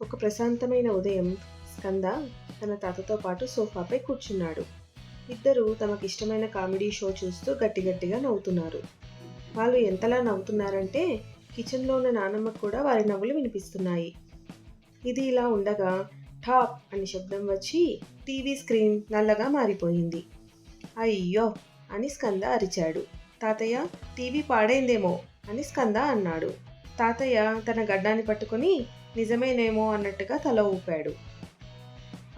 ఒక ప్రశాంతమైన ఉదయం స్కంద తన తాతతో పాటు సోఫాపై కూర్చున్నాడు. ఇద్దరు తమకిష్టమైన కామెడీ షో చూస్తూ గట్టి గట్టిగా నవ్వుతున్నారు. వాళ్ళు ఎంతలా నవ్వుతున్నారంటే కిచెన్లో ఉన్న నానమ్మకు కూడా వారి నవ్వులు వినిపిస్తున్నాయి. ఇది ఇలా ఉండగా టాప్ అని శబ్దం వచ్చి టీవీ స్క్రీన్ నల్లగా మారిపోయింది. అయ్యో! అని స్కంద అరిచాడు. తాతయ్య టీవీ పాడైందేమో అని స్కంద అన్నాడు. తాతయ్య తన గడ్డాన్ని పట్టుకొని నిజమేనేమో అన్నట్టుగా తల ఊపాడు.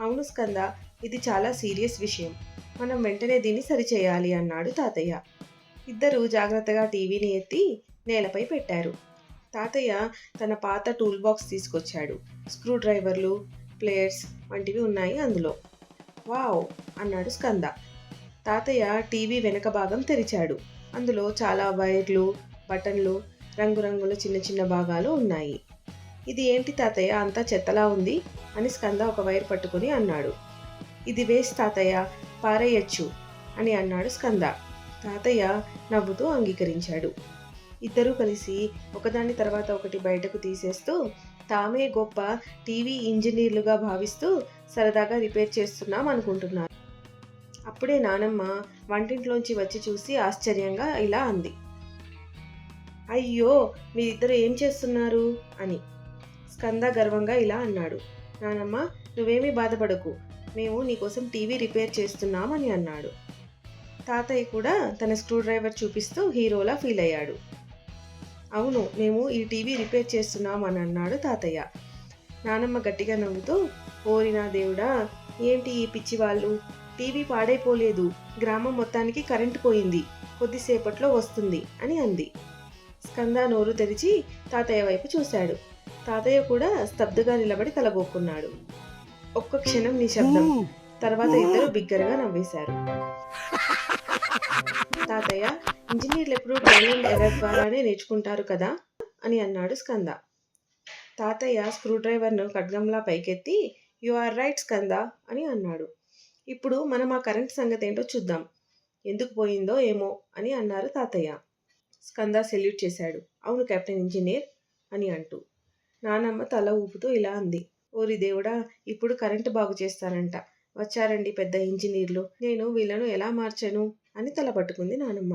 అవును స్కంద ఇది చాలా సీరియస్ విషయం. మనం వెంటనే దీన్ని సరిచేయాలి అన్నాడు తాతయ్య. ఇద్దరూ జాగ్రత్తగా టీవీని ఎత్తి నేలపై పెట్టారు. తాతయ్య తన పాత టూల్ బాక్స్ తీసుకొచ్చాడు. స్క్రూ డ్రైవర్లు ప్లేయర్స్ వంటివి ఉన్నాయి అందులో. వావ్ అన్నాడు స్కంద. తాతయ్య టీవీ వెనక భాగం తెరిచాడు. అందులో చాలా వైర్లు బటన్లు రంగురంగుల చిన్న చిన్న భాగాలు ఉన్నాయి. ఇది ఏంటి తాతయ్య? అంతా చెత్తలా ఉంది అని స్కంద ఒక వైర్ పట్టుకుని అన్నాడు. ఇది వేస్ట్ తాతయ్య పారేయచ్చు అని అన్నాడు స్కంద. తాతయ్య నవ్వుతూ అంగీకరించాడు. ఇద్దరూ కలిసి ఒకదాని తర్వాత ఒకటి బయటకు తీసేస్తూ తామే గొప్ప టీవీ ఇంజనీర్లుగా భావిస్తూ సరదాగా రిపేర్ చేస్తున్నాం అనుకుంటున్నారు. అప్పుడే నానమ్మ వంటింట్లోంచి వచ్చి చూసి ఆశ్చర్యంగా ఇలా అంది. అయ్యో మీరిద్దరు ఏం చేస్తున్నారు? అని. స్కంద గర్వంగా ఇలా అన్నాడు. నానమ్మ నువ్వేమీ బాధపడకు. మేము నీకోసం టీవీ రిపేర్ చేస్తున్నామని అన్నాడు. తాతయ్య కూడా తన స్క్రూ డ్రైవర్ చూపిస్తూ హీరోలా ఫీల్ అయ్యాడు. అవును మేము ఈ టీవీ రిపేర్ చేస్తున్నాం అని అన్నాడు తాతయ్య. నానమ్మ గట్టిగా నవ్వుతూ ఓరినా దేవుడా ఏంటి ఈ పిచ్చి వాళ్ళు టీవీ పాడైపోలేదు. గ్రామం మొత్తానికి కరెంటు పోయింది. కొద్దిసేపట్లో వస్తుంది అని అంది. స్కంద నోరు తెరిచి తాతయ్య వైపు చూశాడు. తాతయ్య కూడా స్తబ్దుగా నిలబడి తలబోకున్నాడు ఒక్క క్షణం నిశ్శబ్దం. తర్వాత ఇద్దరు బిగ్గరగా నవ్వేశారు. తాతయ్య ఇంజనీర్లు ఎప్పుడు ట్రైనింగ్ ఎర్రర్ ద్వారానే నేర్చుకుంటారు కదా? అని అన్నాడు స్కంద. తాతయ్య స్క్రూ డ్రైవర్ను ఖడ్గంలా పైకెత్తి యు ఆర్ రైట్ స్కంద అని అన్నాడు. ఇప్పుడు మనం ఆ కరెంట్ సంగతి ఏంటో చూద్దాం. ఎందుకు పోయిందో ఏమో అని అన్నారు తాతయ్య. స్కంద సెల్యూట్ చేశాడు. అవును కెప్టెన్ ఇంజనీర్ అని అంటూ. నానమ్మ తల ఊపుతూ ఇలా అంది. ఓరి దేవుడా ఇప్పుడు కరెంటు బాగు చేస్తారంట వచ్చారండి పెద్ద ఇంజనీర్లు. నేను వీళ్ళను ఎలా మార్చను? అని తల పట్టుకుంది నానమ్మ.